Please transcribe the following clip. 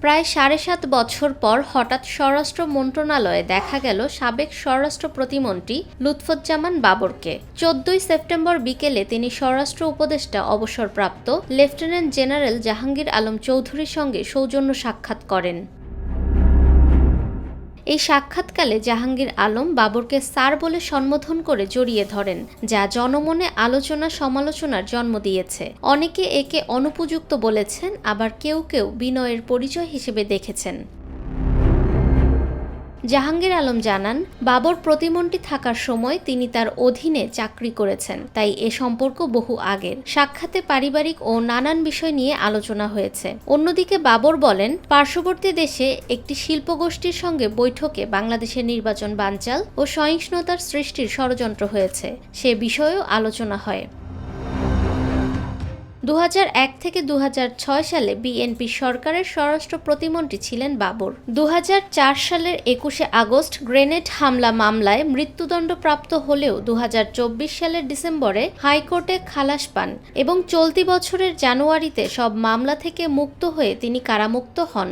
প্রায় সাড়ে সাত বছর পর হঠাৎ স্বরাষ্ট্র মন্ত্রণালয়ে দেখা গেল সাবেক স্বরাষ্ট্র প্রতিমন্ত্রী লুৎফুজ্জামান বাবরকে। চোদ্দই সেপ্টেম্বর বিকেলে তিনি স্বরাষ্ট্র উপদেষ্টা অবসরপ্রাপ্ত লেফটেন্যান্ট জেনারেল জাহাঙ্গীর আলম চৌধুরীর সঙ্গে সৌজন্য সাক্ষাৎ করেন। এই সাক্ষাৎকালে জাহাঙ্গীর আলম বাবরকে স্যার বলে সম্বোধন করে জড়িয়ে ধরেন, যা জনমনে আলোচনা সমালোচনার জন্ম দিয়েছে। অনেকে একে অনুপযুক্ত বলেছেন, আবার কেউ কেউ বিনয়ের পরিচয় হিসেবে দেখেছেন। জাহাঙ্গীর আলম জানান, বাবর প্রতিমন্ত্রী থাকার সময় তিনি তার অধীনে চাকরি করেছেন। তাই এ সম্পর্ক বহু আগের। সাক্ষাতে পারিবারিক ও নানান বিষয় নিয়ে আলোচনা হয়েছে। অন্যদিকে বাবর বলেন, পার্শ্ববর্তী দেশে একটি শিল্পগোষ্ঠীর সঙ্গে বৈঠকে বাংলাদেশের নির্বাচন বানচাল ও সহিংসতার সৃষ্টির ষড়যন্ত্র হয়েছে। সে বিষয়েও আলোচনা হয়। দুহাজার এক থেকে দুহাজার ছয় সালে বিএনপি সরকারের স্বরাষ্ট্র প্রতিমন্ত্রী ছিলেন বাবর। দুহাজার চার সালের একুশে আগস্ট গ্রেনেড হামলা মামলায় মৃত্যুদণ্ড প্রাপ্ত হলেও দুহাজার চব্বিশ সালের ডিসেম্বরে হাইকোর্টে খালাস পান এবং চলতি বছরের জানুয়ারিতে সব মামলা থেকে মুক্ত হয়ে তিনি কারামুক্ত হন।